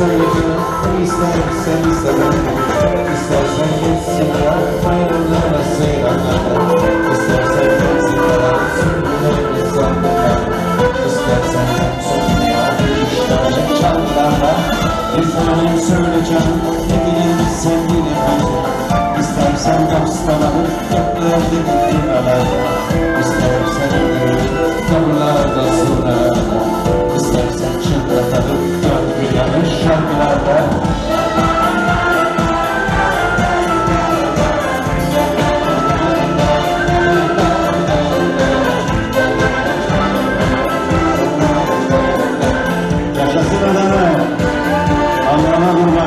Lütfen söyle istersen istemem İstersen gitsin ya ayrılığına seyranlara İstersen gitsin ya sürülerine sandığa İstersen yapsın ya işlerle çanlara Lütfen söyle canım gidin sevgili bence İstersen hastalanır göklerde gittiğin İstersen Gracias.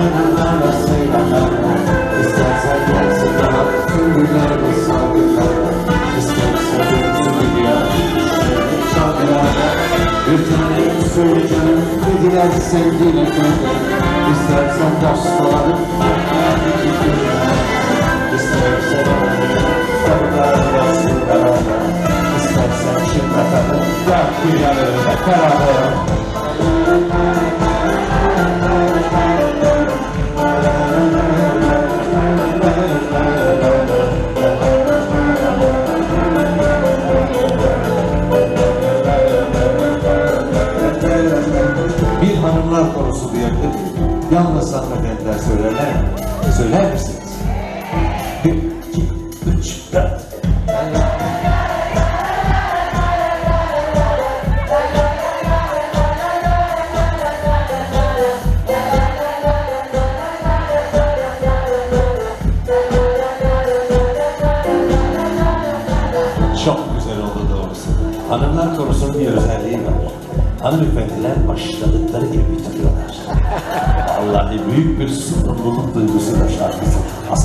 Bir tanem söyle canım dediler sevdiğine kötü İstersen dost olalım İstersen İstersen şınlatalım Yak bir yanına beraber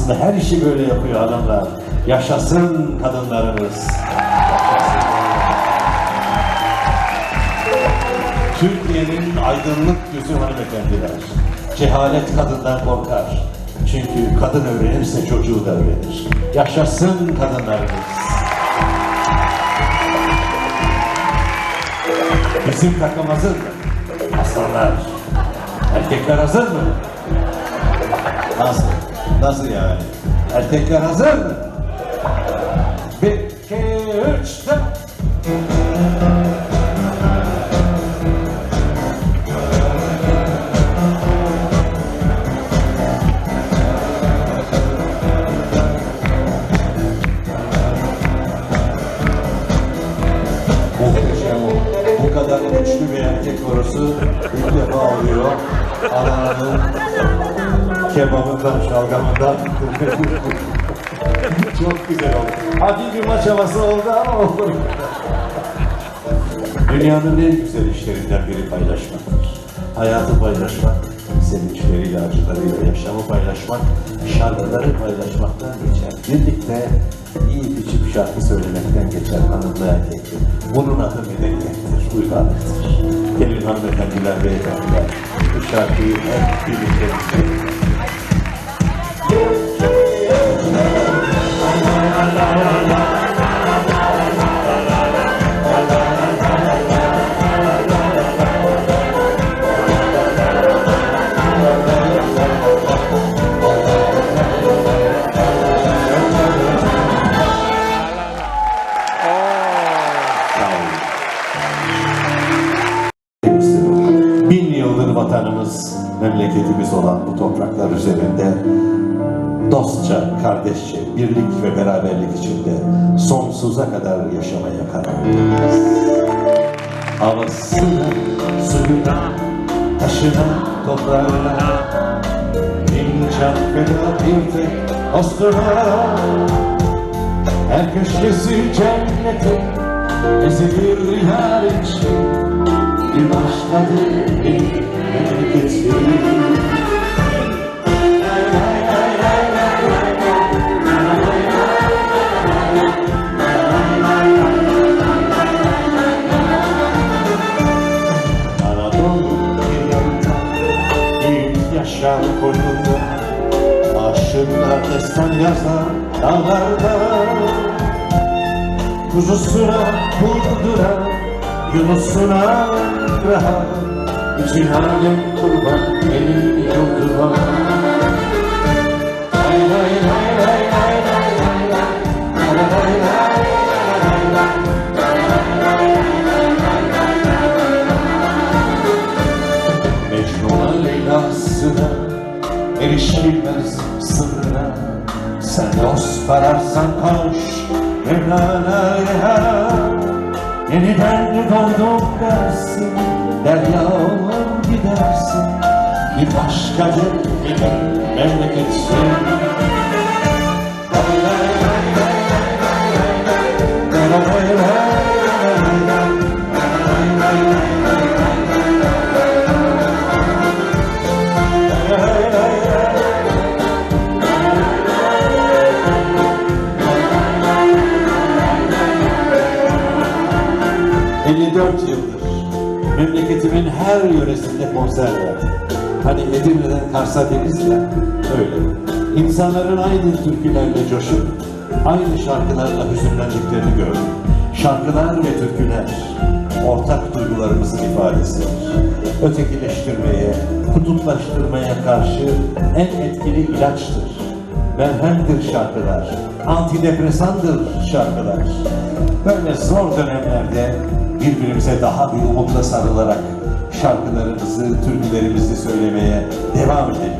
Aslında her işi böyle yapıyor hanımlar. Yaşasın kadınlarımız. Türkiye'nin aydınlık yüzü hanımefendiler. Cehalet kadından korkar. Çünkü kadın öğrenirse çocuğu da öğrenir. Yaşasın kadınlarımız. Bizim takım hazır mı? Aslanlar. Erkekler hazır mı? Nasıl? Nasıl yani? Erkekler hazır mı? Bir, iki, üç, dört. Muhteşem. Bu kadar güçlü bir erkek korosu ilk defa oluyor. Adana'nın kebabından, şalgamından. Çok güzel oldu. Hafif bir maç havası oldu ama olur. Dünyanın en güzel işlerinden biri paylaşmaktır. Hayatı paylaşmak, sevinçleriyle, acılarıyla yaşamı paylaşmak, şarkıları paylaşmaktan geçer. Birlikte iyi biçim şarkı söylemekten geçer hanımlı erkekli. Bunun adı medeniyettir, uygarlıktır. Gelin hanımefendiler, beyefendiler, bu şarkıyı hep birlikte vatanımız, memleketimiz olan bu topraklar üzerinde dostça, kardeşçe, birlik ve beraberlik içinde sonsuza kadar yaşamaya kararlıyız. Havasına, suyuna, taşına, toprağına Bin feda bir tek dostuna Her köşesi cenneti ezilir yar için Bir başkadır bir yaşar koynunda Aşıklar destan yazar dağlarda Kuzusuna kurdura Yunusuna rahat Bütün alem kurban. Elin yurduna Lay lay lay lay lay lay lay lay Lay lay lay lay lay lay Mecnun'a Leyla'sına erişilmez sırrına Sen dost ararsan koş Mevlana'ya Yeniden doğdum dersin Derya olur gidersin Bir başkadır benim memleketim Lay her yöresinde konser verdim. Hani Edirne'den Kars'a deriz ya, öyle. İnsanların aynı türkülerle coşup, aynı şarkılarla hüzünlendiklerini gördüm. Şarkılar ve türküler ortak duygularımızın ifadesidir. Ötekileştirmeye, kutuplaştırmaya karşı en etkili ilaçtır. Merhemdir şarkılar, antidepresandır şarkılar. Böyle zor dönemlerde birbirimize daha bir umutla sarılarak şarkılarımızı, türkülerimizi söylemeye devam edelim.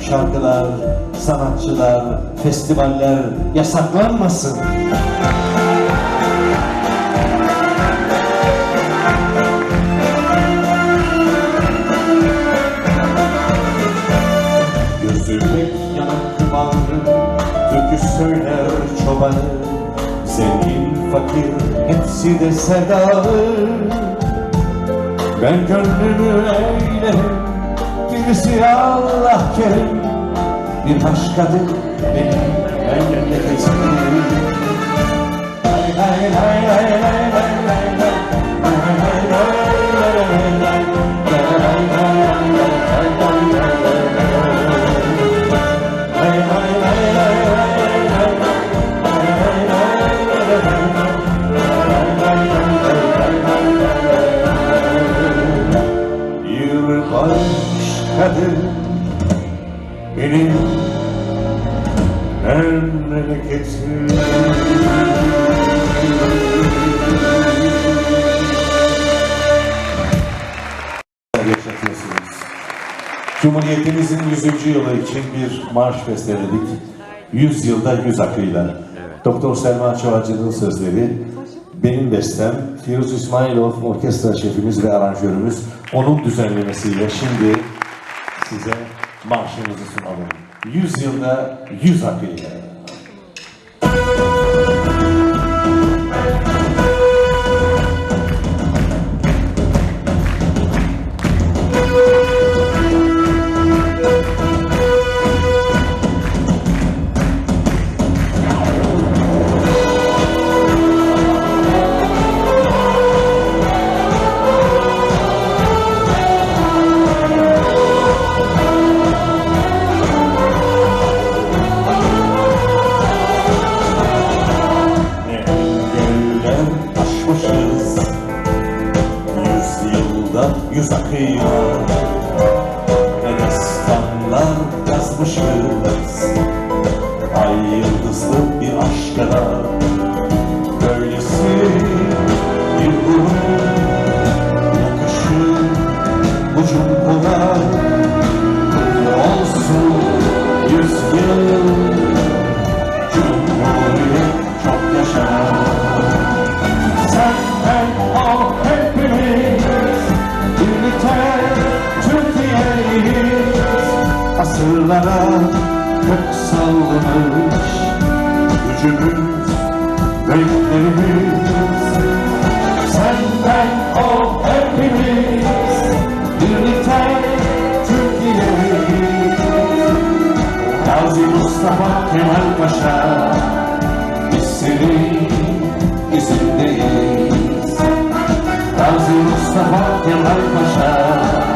Şarkılar, sanatçılar, festivaller yasaklanmasın. Gözümde yanak bağrı, türkü söyler çobanı Zengin, fakir, hepsi de sedalı Ben gönlümü eylerim, birisi Allah kerim. Bir başkadır benim. Memleketim Lay lay lay lay lay 100. yılı için bir marş besteledik. 100 yılda 100 akıyla. Doktor Selma Çoğacı'nın sözleri, benim bestem, Firuz İsmailov orkestra şefimiz ve aranjörümüz onun düzenlemesiyle şimdi size marşımızı sunalım. 100 yılda 100 akıyla. Yılda yüz akıyor Ne destanlar yazmışız Ay yıldızlı bir aşkına Dağlara kök sallamış Gücümüz, renklerimiz. Sen ben o hepimiz Birlikte Türkiye'miz Gazi Mustafa Kemal Paşa Biz senin izindeyiz. Gazi Mustafa Kemal Paşa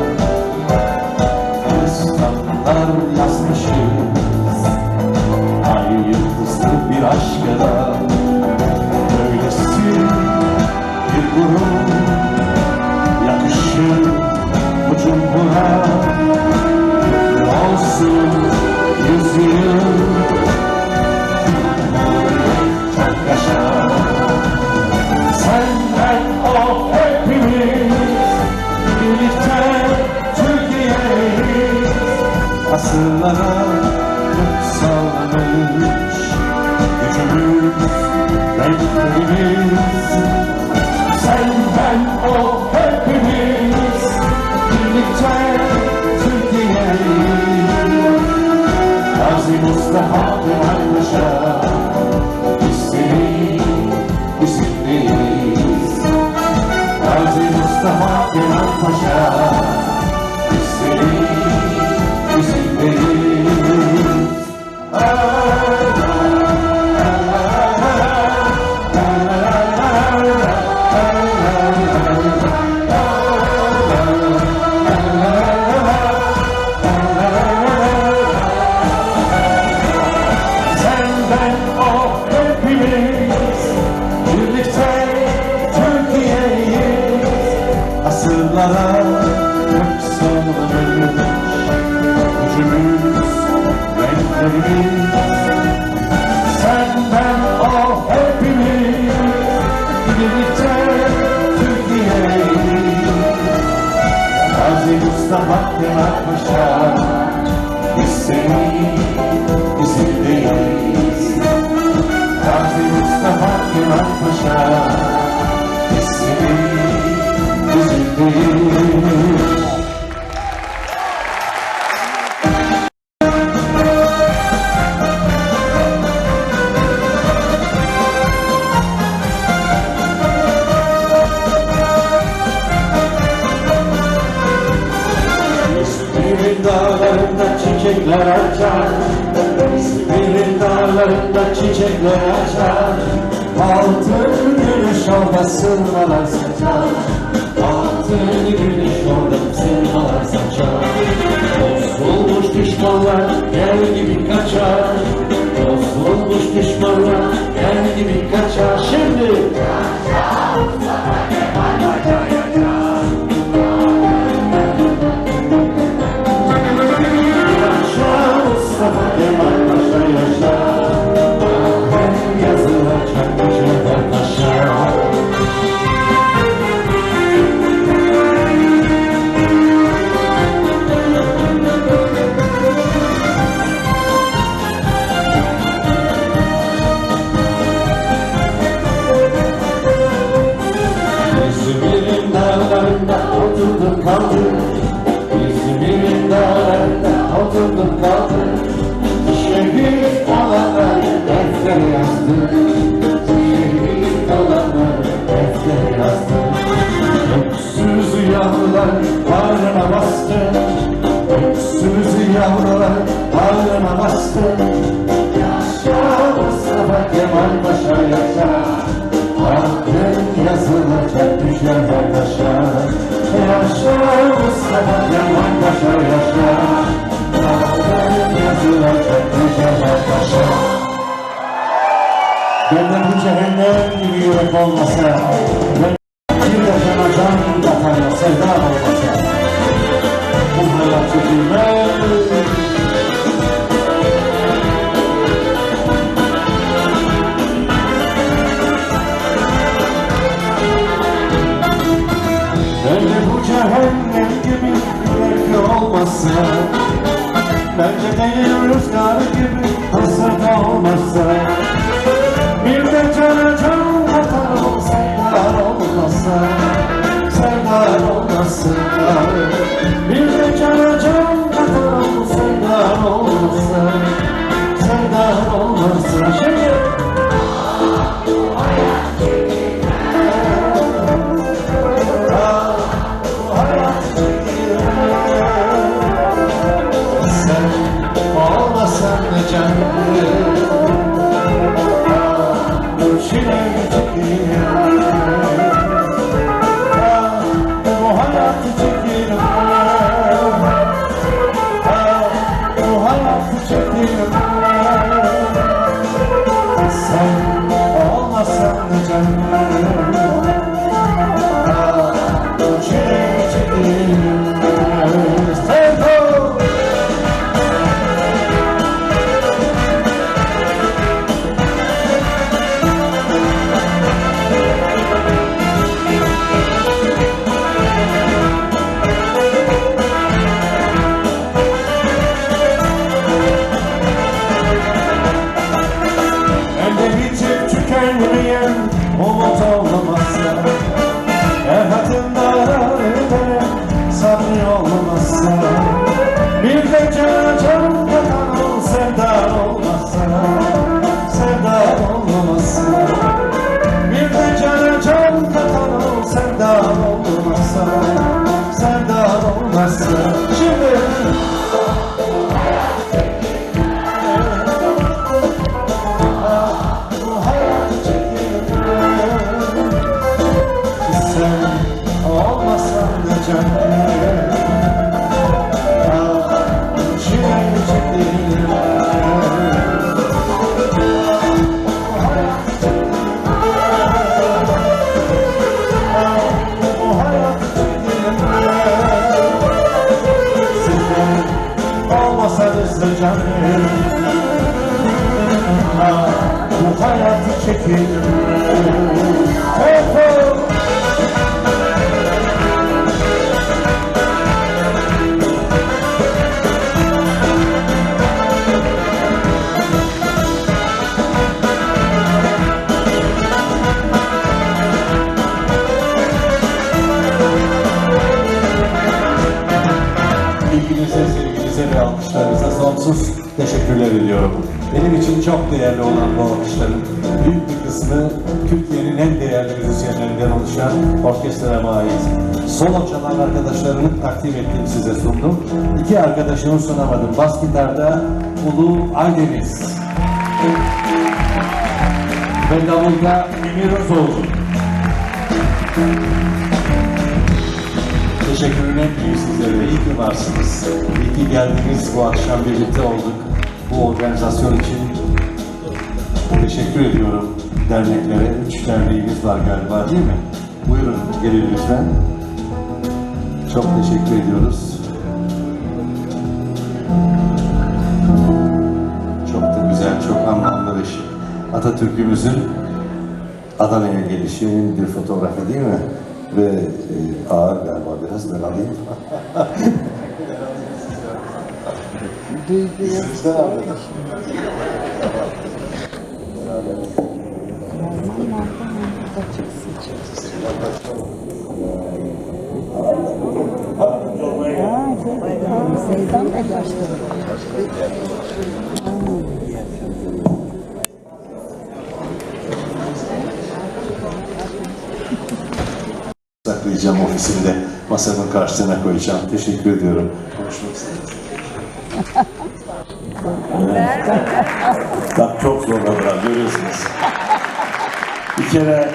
yaşa Yaşa Mustafa Kemal Paşa yaşa. Hakkın yazılacak düşlerden taşa. Yaşa Mustafa Kemal Paşa yaşa. Hakkın yazılacak düşlerden taşa. Gönlüm bu cehennem gibi yürek olmasa bu cehennem gibi yürekli olmazsa Bence değil rüzgarı gibi hasret olmazsa. Bir de cana can katar sevdar olmazsa Sevdar olmazsa. Bir de cana can katar sevdar olmazsa. Bu hayatı çekiyorum Tempo İlginize, sevginize ve alkışlarınıza sonsuz teşekkürler ediyorum. Benim için çok değerli olan bu alkışların büyük bir kısmı Türkiye'nin en değerli müzisyenlerinden oluşan orkestrama ait. Solo çalan arkadaşlarını takdim ettim size sundum. İki arkadaşımı sunamadım. Bas gitarda Ulu Aydeniz ve davulda Emir Özoğlu. Teşekkürün en büyüğü sizlere. İyi ki varsınız. İyi ki geldiniz. Bu akşam birlikte olduk. Bu organizasyon için teşekkür ediyorum derneklere. Üç derneğimiz var galiba değil mi? Buyurun gelin lütfen. Çok teşekkür ediyoruz. Çok da güzel, çok anlamlı ve şık. Atatürk'ümüzün Adana'ya gelişinin bir fotoğrafı değil mi? Ve e, ağır galiba biraz ben alayım. Sizden arkadaş. Seydan da yaşlı. saklayacağım ofisimde. Masanın karşısına koyacağım. Teşekkür ediyorum. Konuşmak istedim. Bak çok zorladılar görüyorsunuz. Bir kere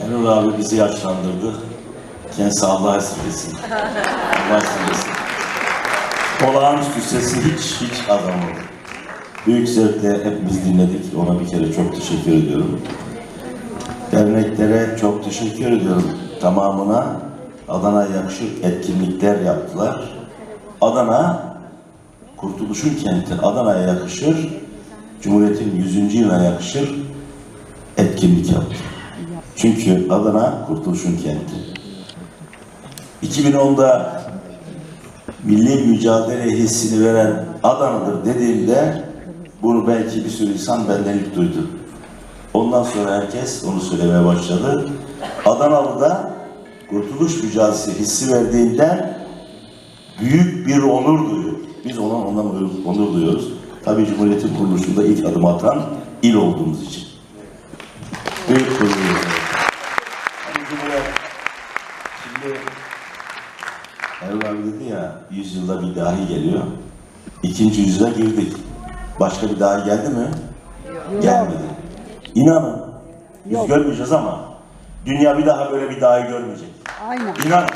Enur abi bizi yaşlandırdı. Kendisi Allah'a esirgesin. Allah'a esirgesin. Olağanüstü sesi hiç hiç oldu. Büyük zevkle hepimiz dinledik. Ona bir kere çok teşekkür ediyorum. Derneklere çok teşekkür ediyorum. Tamamına Adana yakışır etkinlikler yaptılar. Adana, Kurtuluş'un kenti Adana'ya yakışır, Cumhuriyet'in 100. yılına yakışır etkinlik yaptı. Çünkü Adana Kurtuluş'un kenti. 2010'da milli mücadele hissini veren Adana'dır dediğimde bunu belki bir sürü insan benden ilk duydu. Ondan sonra herkes onu söylemeye başladı. Adanalı'da kurtuluş mücadelesi hissi verdiğinden büyük bir onur duyuyor. Biz ona ondan onur, duyuyoruz. Tabii Cumhuriyet'in kuruluşunda ilk adım atan il olduğumuz için. Büyük gurur. Hani şimdi Erol abi dedi ya, yüzyılda bir dahi geliyor. İkinci yüzyıla girdik. Başka bir dahi geldi mi? Gelmedi. İnanın. Biz Yok. görmeyeceğiz ama dünya bir daha böyle bir dahi görmeyecek. Aynen. İnanın.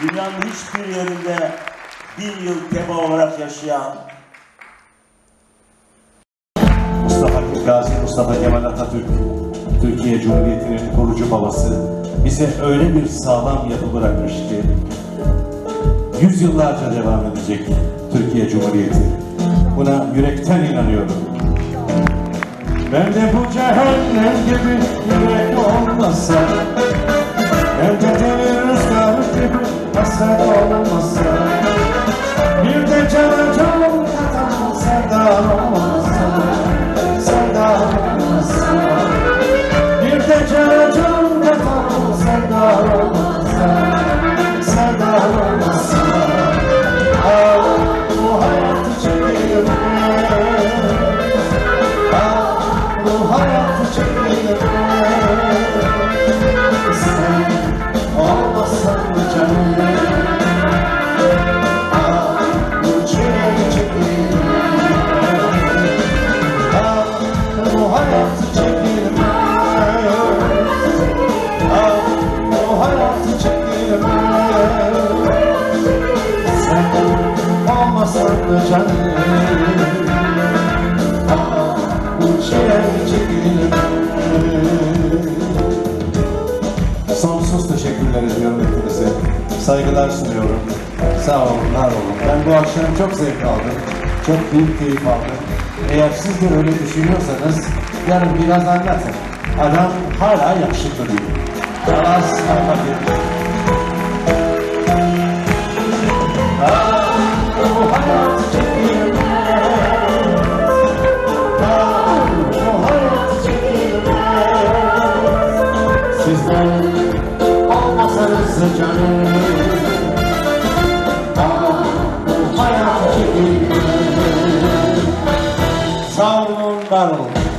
Dünyanın hiçbir yerinde bin yıl teba olarak yaşayan Mustafa Gazi Mustafa Kemal Atatürk, Türkiye Cumhuriyeti'nin kurucu babası bize öyle bir sağlam yapı bırakmış ki yüzyıllarca devam edecek Türkiye Cumhuriyeti. Buna yürekten inanıyorum. Ben de bu cehennem gibi yürek olmasa Ben de deli rüzgar gibi hasret olmasa canım Ah Sonsuz teşekkürler ediyorum hepinize. Saygılar sunuyorum. Sağ olun, var olun. Ben bu akşam çok zevk aldım. Çok büyük keyif aldım. Eğer siz de öyle düşünüyorsanız yarın biraz anlatın. Adam hala yakışıklı değil. Alas, Allah canım hayat gibi Sağ olun, var olun.